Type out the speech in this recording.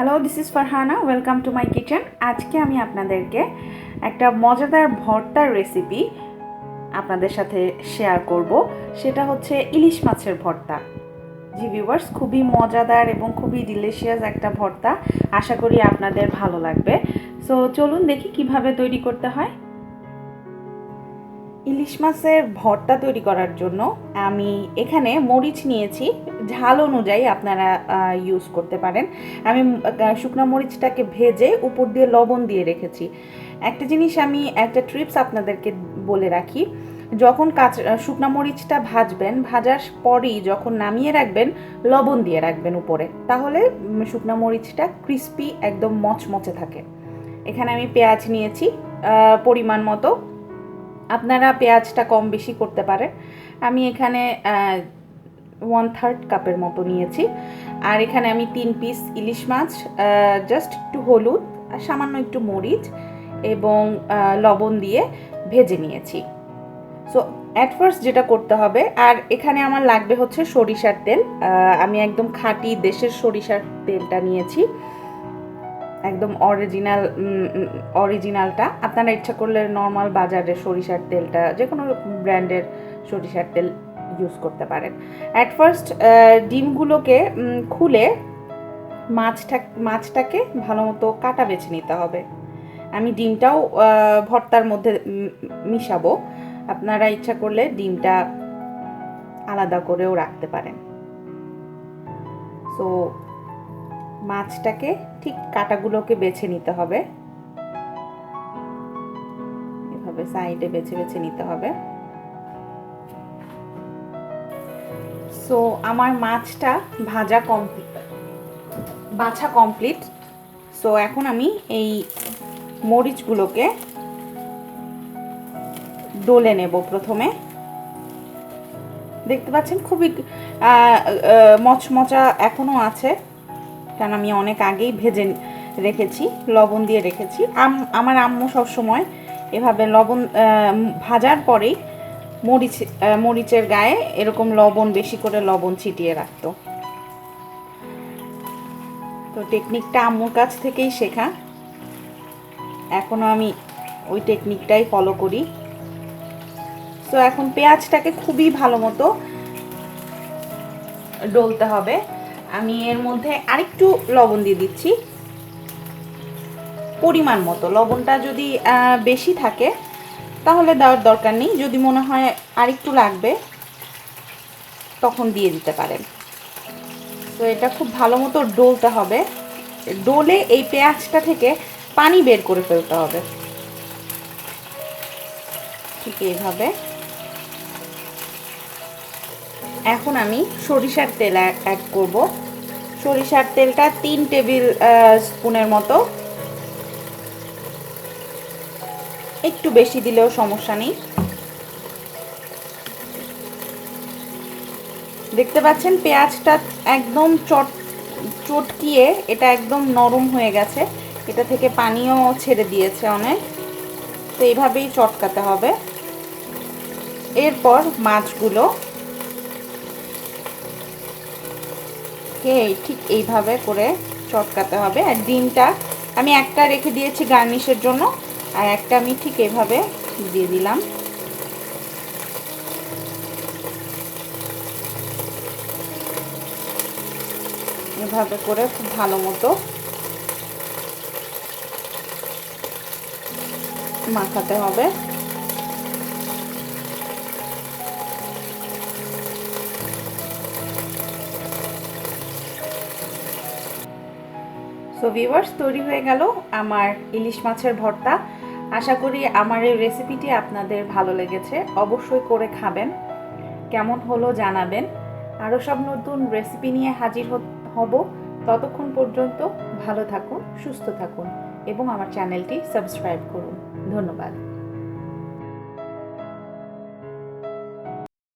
Hello this is Farhana welcome to my kitchen আজকে আমি আপনাদেরকে একটা মজাদার ভর্তার রেসিপি আপনাদের সাথে শেয়ার করব। সেটা হচ্ছে ইলিশ মাছের ভর্তা। জি ভিউয়ার্স খুবই মজাদার এবং খুবই ডিলিশিয়াস একটা ভর্তা। আশা করি আপনাদের ভালো লাগবে। সো চলুন দেখি কীভাবে তৈরি করতে হয়। ইলিশ মাছের ভর্তা তৈরি করার জন্য আমি এখানে মরিচ নিয়েছি। ঝাল অনুযায়ী আপনারা ইউজ করতে পারেন। আমি শুকনো মরিচটাকে ভেজে উপর দিয়ে লবণ দিয়ে রেখেছি। একটা জিনিস আমি, একটা ট্রিপস আপনাদেরকে বলে রাখি, যখন কাঁচা শুকনো মরিচটা ভাজবেন, ভাজার পরেই যখন নামিয়ে রাখবেন, লবণ দিয়ে রাখবেন উপরে। তাহলে শুকনো মরিচটা ক্রিস্পি একদম মচমচে থাকে। এখানে আমি পেঁয়াজ নিয়েছি পরিমাণ মতো। আপনারা পেঁয়াজটা কম বেশি করতে পারেন। আমি এখানে ওয়ান থার্ড কাপের মতো নিয়েছি। আর এখানে আমি তিন পিস ইলিশ মাছ জাস্ট একটু হলুদ, আর সামান্য একটু মরিচ এবং লবণ দিয়ে ভেজে নিয়েছি। সো অ্যাট ফার্স্ট যেটা করতে হবে, আর এখানে আমার লাগবে হচ্ছে সরিষার তেল। আমি একদম খাঁটি দেশের সরিষার তেলটা নিয়েছি। একদম অরিজিনাল অরিজিনালটা আপনারা ইচ্ছা করলে নর্মাল বাজারের সরিষার তেলটা যে কোনো ব্র্যান্ডের সরিষার তেল ইউজ করতে পারেন। অ্যাট ফার্স্ট ডিমগুলোকে খুলে মাছটা, মাছটাকে ভালো মতো কাটা বেছে নিতে হবে। আমি ডিমটাও ভর্তার মধ্যে মিশাবো। আপনারা ইচ্ছা করলে ডিমটা আলাদা করেও রাখতে পারেন। সো মাছটাকে ঠিক কাটাগুলোকে বেছে নিতে হবে। এভাবে সাইডে বেছে বেছে নিতে হবে। সো আমার মাছটা ভাজা কমপ্লিট বাছা কমপ্লিট সো এখন আমি এই মরিচগুলোকে ডলে নেব প্রথমে। দেখতে পাচ্ছেন খুবই মচমচা এখনও আছে। কারণ আমি অনেক আগেই ভেজে রেখেছি, লবণ দিয়ে রেখেছি। আম, আমার আম্মু সবসময় এভাবে লবণ ভাজার পরেই মরিচ মরিচের গায়ে এরকম লবণ, বেশি করে লবণ ছিটিয়ে রাখতো। তো টেকনিকটা আম্মুর কাছ থেকেই শেখা। এখনও আমি ওই টেকনিকটাই ফলো করি। তো এখন পেঁয়াজটাকে খুবই ভালো মতো ডলতে হবে। আমি এর মধ্যে আরেকটু লবণ দিয়ে দিচ্ছি। পরিমাণ মতো। লবণটা যদি বেশি থাকে, তাহলে দেওয়ার দরকার নেই। যদি মনে হয় আরেকটু লাগবে, তখন দিয়ে দিতে পারেন। তো এটা খুব ভালো মতো ডলতে হবে। ডলে এই পেঁয়াজটা থেকে পানি বের করে ফেলতে হবে। ঠিক এইভাবে। এখন আমি সরিষার তেল অ্যাড করব। সরিষার তেলটা তিন টেবিল স্পুনের মতো। একটু বেশি দিলেও সমস্যা নেই। দেখতে পাচ্ছেন পেঁয়াজটা একদম চট, চটকিয়ে এটা একদম নরম হয়ে গেছে। এটা থেকে পানিও ছেড়ে দিয়েছে অনেক। তো এইভাবেই চটকাতে হবে। এরপর মাছগুলো কে ঠিক এইভাবে করে চটকাতে হবে। আর ডিমটা আমি একটা রেখে দিয়েছি গার্নিশের জন্য, আর একটা আমি ঠিক এভাবে দিয়ে দিলাম। এভাবে করে খুব ভালো মতো মাখাতে হবে। সো ভিউয়ার্স তৈরি হয়ে গেল আমার ইলিশ মাছের ভর্তা। আশা করি আমার এই রেসিপিটি আপনাদের ভালো লেগেছে। অবশ্যই করে খাবেন। কেমন হলো জানাবেন। আরও সব নতুন রেসিপি নিয়ে হাজির হব। ততক্ষণ পর্যন্ত ভালো থাকুন, সুস্থ থাকুন এবং আমার চ্যানেলটি সাবস্ক্রাইব করুন। ধন্যবাদ।